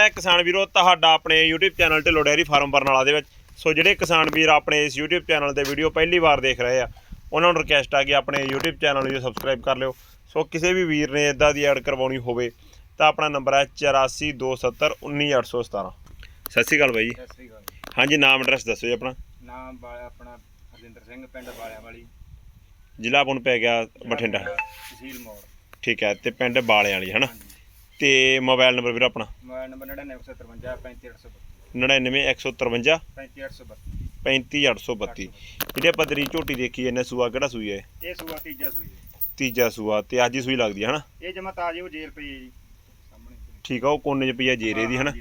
ਕਿਸਾਨ ਵੀਰੋ ਤੁਹਾਡਾ ਆਪਣੇ YouTube channel Dhillon dairy farm Barnala ਦੇ ਵਿੱਚ। ਸੋ ਜਿਹੜੇ ਕਿਸਾਨ ਵੀਰ ਆਪਣੇ ਇਸ YouTube ਚੈਨਲ ਤੇ ਵੀਡੀਓ ਪਹਿਲੀ ਵਾਰ ਦੇਖ ਰਹੇ ਆ ਉਹਨਾਂ ਨੂੰ ਰਿਕਵੈਸਟ ਆ ਕਿ ਆਪਣੇ YouTube ਚੈਨਲ ਨੂੰ ਸਬਸਕ੍ਰਾਈਬ ਕਰ ਲਿਓ। ਸੋ ਕਿਸੇ ਵੀ ਵੀਰ ਨੇ ਇਦਾਂ ਦੀ ਐਡ ਕਰਵਾਉਣੀ ਹੋਵੇ ਤਾਂ ਆਪਣਾ ਨੰਬਰ ਹੈ 8427191817 ਸਤਿ ਸ਼੍ਰੀ ਅਕਾਲ ਬਾਈ ਜੀ। ਸਤਿ ਸ੍ਰੀ ਅਕਾਲ। ਹਾਂਜੀ ਨਾਮ ਐਡਰੈਸ ਦੱਸੋ ਜੀ ਆਪਣਾ। ਨਾਮ ਵਾਲਾ ਆਪਣਾ ਹਰਜਿੰਦਰ ਸਿੰਘ ਪਿੰਡ ਵਾਲਿਆਂ ਵਾਲੀ ਜ਼ਿਲ੍ਹਾ ਨੂੰ ਪੈ ਗਿਆ ਬਠਿੰਡਾ। ਤਹਿਸੀਲ ਮੋੜ। ਠੀਕ ਹੈ ਤੇ ਪਿੰਡ ਬਾਲੇ ਵਾਲੀ ਹਨਾ ਤੇ ਮੋਬਾਈਲ ਨੰਬਰ ਵੀਰ ਆਪਣਾ? ਮੋਬਾਈਲ ਨੰਬਰ 9957535832 99153 35832 35832 ਵੀਰੇ ਪਦਰੀ ਝੋਟੀ ਦੇਖੀ ਇਹਨੇ ਸੂਆ ਕਿਹੜਾ ਸੂਈ ਹੈ ਇਹ? ਸੂਆ ਤੀਜਾ ਸੂਈ ਤੀਜਾ ਸੂਆ ਤੇ ਅੱਜ ਹੀ ਸੂਈ ਲੱਗਦੀ ਹੈ ਹਨਾ? ਇਹ ਜਮਾ ਤਾਜ਼ੀ ਉਹ ਜੇਲ ਪਈ ਜੀ। ਠੀਕ ਆ ਉਹ ਕੋਨੇ 'ਚ ਪਈ ਜੇਰੇ ਦੀ ਹਨਾ?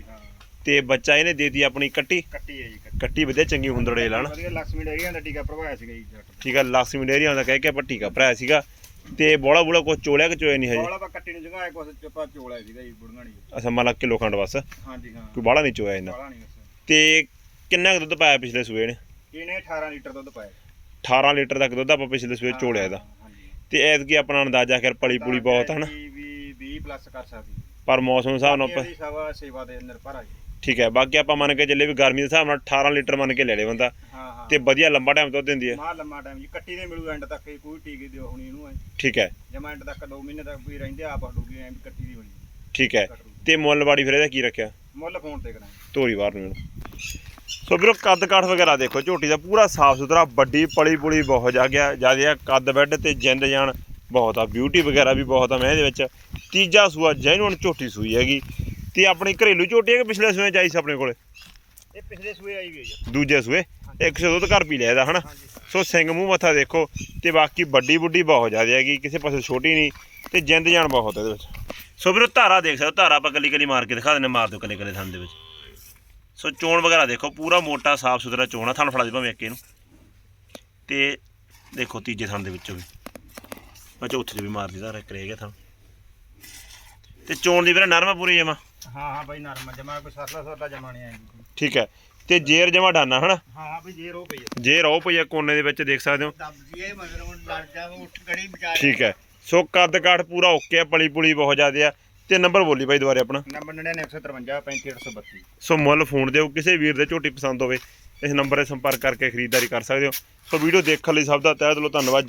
ਤੇ ਬੱਚਾ ਇਹਨੇ ਦੇਤੀ ਆਪਣੀ ਕੱਟੀ? ਕੱਟੀ ਹੈ ਜੀ ਕੱਟੀ। ਵਧੀਆ ਚੰਗੀ ਹੁੰਦੜੇ ਲਾਣ ਵਧੀਆ ਲਕਸ਼ਮੀ ਡੇਰੀਆਂ ਦਾ ਟੀਕਾ ਭਰਵਾਇਆ ਸੀਗਾ ਜੀ ਠੀਕ ਆ ਲਕਸ਼ਮੀ ਡੇਰੀਆਂ ਦਾ ਕਹਿ ਕੇ ਆਪਾਂ ਟੀਕਾ ਭਰਾਇਆ ਸੀਗਾ। ਤੇ ਬੋਲਾ ਬੋਲਾ ਕੁਛ ਚੋਲਿਆ ਕਿ ਚੋਇਆ ਨਹੀਂ ਹਜੇ? ਬੋਲਾ ਪਾ ਕੱਟੀ ਨੂੰ ਜਗਾਇਆ ਕੁਛ ਚੁੱਪਾ ਚੋਲਿਆ ਸੀਗਾ ਜੀ ਨਹੀਂ ਅਸਾਂ ਮਤਲਬ ਕਿਲੋ ਖੰਡ ਬਸ। ਹਾਂਜੀ ਹਾਂ। ਕੋਈ ਬਾਹਲਾ ਨਹੀਂ ਚੋਇਆ ਇਹਨਾਂ ਬਾਲਾ ਨਹੀਂ ਤੇ ਕਿੰਨਾ ਕੁ ਦੁੱਧ ਪਾਇਆ ਪਿਛਲੇ ਸੂਏ ਨੇ? ਇਹਨੇ 18 ਲੀਟਰ ਦੁੱਧ ਪਾਇਆ। 18 ਲੀਟਰ ਤੱਕ ਦੁੱਧ ਆਪਾਂ ਪਿਛਲੇ ਸੂਏ ਚੋਲਿਆ ਇਹਦਾ। ਤੇ ਐਤਕੀ ਆਪਣਾ ਅੰਦਾਜ਼ਾ ਕਰ ਪਲੀ ਪੁਲੀ ਬਹੁਤ ਹਨਾ ਵੀ ਵੀ 20 ਪਲੱਸ ਕਰ ਸਕਦੀ। ਪਰ ਮੌਸਮ ਹਿਸਾਬ ਨਾਲ ਸੇਵਾ ਦੇ ਨਿਰਭਰ ਆ ਜੀ। ਠੀਕ ਹੈ ਬਾਕੀ ਆਪਾਂ ਮੰਨ ਕੇ ਚੱਲੇ ਵੀ ਗਰਮੀ ਦੇ ਹਿਸਾਬ ਨਾਲ 18 ਲੀਟਰ ਮੰਨ ਕੇ ਲੈ ਲੇ ਬੰਦਾ ਹਾਂ ਹਾਂ। ਤੇ ਵਧੀਆ ਲੰਬਾ ਟਾਈਮ ਦੁੱਧ ਦਿੰਦੀ ਹੈ। ਮਾਂ ਲੰਮਾ ਟਾਈਮ ਜੀ ਕੱਟੀ ਦੇ ਮਿਲੂ ਐਂਡ ਤੱਕ ਇਹ ਕੋਈ ਟੀਕੇ ਦਿਓ ਹੁਣ ਇਹਨੂੰ ਠੀਕ ਹੈ। ਜਮਾ ਐਂਡ ਤੱਕ 2 ਮਹੀਨੇ ਤੱਕ ਵੀ ਰਹਿੰਦੇ ਆਪ ਹਟੂਗੀ ਐਂ ਵੀ ਕੱਟੀ ਦੀ ਹੋਣੀ। ਠੀਕ ਹੈ ਤੇ ਮੁੱਲ ਫਿਰ ਇਹਦਾ ਕੀ ਰੱਖਿਆ? ਮੁੱਲ ਫੋਨ ਤੇ ਕਰਾਂਗੇ। ਧੋਰੀ ਵਾਰ ਨੂੰ। ਸੋ ਵੀਰੋ ਕੱਦ ਕਾਠ ਵਗੈਰਾ ਦੇਖੋ ਝੋਟੀ ਦਾ ਪੂਰਾ ਸਾਫ਼ ਸੁਥਰਾ ਵੱਡੀ ਪਲੀ ਪੁਲੀ ਬਹੁਤ ਜਾ ਗਿਆ ਜ਼ਿਆਦਾ ਕੱਦ ਬੈੱਡ ਤੇ ਜਿੰਦ ਜਾਨ ਬਹੁਤ ਆ ਬਿਊਟੀ ਵਗੈਰਾ ਵੀ ਬਹੁਤ ਆ ਮੈਂ ਇਹਦੇ ਵਿੱਚ। ਤੀਜਾ ਸੂਆ ਜੈਨੂਨ ਝੋਟੀ ਸੂਈ ਹੈਗੀ। ਤੇ ਆਪਣੀ ਘਰੇਲੂ ਝੋਟੀ ਹੈ ਕਿ ਪਿਛਲੇ ਸੂਏ ਚਾਈ ਸੀ ਆਪਣੇ ਕੋਲੇ? ਇਹ ਪਿਛਲੇ ਸੂਏ ਆਈ ਵੀ ਹੈ ਦੂਜੇ ਸੂਏ? ਇੱਕ ਸੌ ਦੁੱਧ ਘਰ ਪੀ ਲਿਆ ਇਹਦਾ ਹਨਾ? ਸੋ ਸਿੰਘ ਮੂੰਹ ਮੱਥਾ ਦੇਖੋ ਤੇ ਬਾਕੀ ਵੱਡੀ ਬੁੱਢੀ ਬਹੁਤ ਜ਼ਿਆਦਾ ਹੈਗੀ ਕਿਸੇ ਪਾਸੇ ਛੋਟੀ ਨਹੀਂ ਤੇ ਜਿੰਦ ਜਾਨ ਬਹੁਤ ਇਹਦੇ ਵਿੱਚ। ਸੋ ਵੀਰੋ ਧਾਰਾ ਦੇਖ ਸਕਦੇ ਧਾਰਾ ਆਪਾਂ ਕੱਲੀ ਕੱਲੀ ਮਾਰ ਕੇ ਦਿਖਾ ਦਿੰਦੇ ਮਾਰ ਦਿਓ ਕੱਲੇ ਕੱਲੇ ਥਣ ਦੇ ਵਿੱਚ। ਸੋ ਚੋਣ ਵਗੈਰਾ ਦੇਖੋ ਪੂਰਾ ਮੋਟਾ ਸਾਫ਼ ਸੁਥਰਾ ਚੋਣ ਆ ਥਣ ਫੜਾ ਦੇ ਭਾਵੇਂ ਇੱਕ ਇਹਨੂੰ। ਤੇ ਦੇਖੋ ਤੀਜੇ ਥਣ ਦੇ ਵਿੱਚੋਂ ਵੀ। ਮੈਂ ਚੌਥੇ 'ਚ ਵੀ ਮਾਰ ਦਿੱਤਾ ਰਕ ਰਹਿ ਗਿਆ ਥਣ। ਤੇ ਚੋਣ ਦੀ ਵੀਰੇ ਨਰਮ ਪੂਰੀ ਜਮਾ। ਹਾਂ ਹਾਂ ਬਾਈ ਨਰਮ ਜਮਾ ਕੋਈ ਸਰਲਾ ਸਰਲਾ ਜਮਾ ਨਹੀਂ ਆਏਗੀ ਠੀਕ ਹੈ। ਤੇ ਜੇਰ ਜਮਾ ਡਾਨਾ ਹਨਾ? ਹਾਂ ਹਾਂ ਬਈ ਜੇ ਰੋ ਪਈ ਹੈ ਜੇ ਰੋ ਪਈ ਆ ਕੋਨੇ ਦੇ ਵਿੱਚ ਦੇਖ ਸਕਦੇ ਹੋ। ਦਬਦੀ ਹੈ ਮਗਰ ਹੁਣ ਲੜ ਜਾ ਉੱਠ ਗੜੀ ਵਿਚਾਰ ਠੀਕ ਹੈ। ਸੋ ਕੱਦ ਕਾਠ ਪੂਰਾ ਓਕੇ ਆ ਪਲੀ ਪੁਲੀ ਬਹੁਤ ਜ਼ਿਆਦਾ ਆ। ਤੇ ਨੰਬਰ ਬੋਲੀ ਬਾਈ ਦੁਬਾਰੇ ਆਪਣਾ। ਨੰਬਰ 9953 35832 ਸੋ ਮੁੱਲ ਫੋਨ ਦਿਓ ਕਿਸੇ ਵੀਰ ਦੇ ਝੋਟੀ ਪਸੰਦ ਹੋਵੇ ਇਸ ਨੰਬਰ 'ਤੇ ਸੰਪਰਕ ਕਰਕੇ ਖਰੀਦਦਾਰੀ ਕਰ ਸਕਦੇ ਹੋ। ਸੋ ਵੀਡੀਓ ਦੇਖਣ ਲਈ ਸਭ ਦਾ ਤਹਿ ਦਿਲੋਂ ਧੰਨਵਾਦ।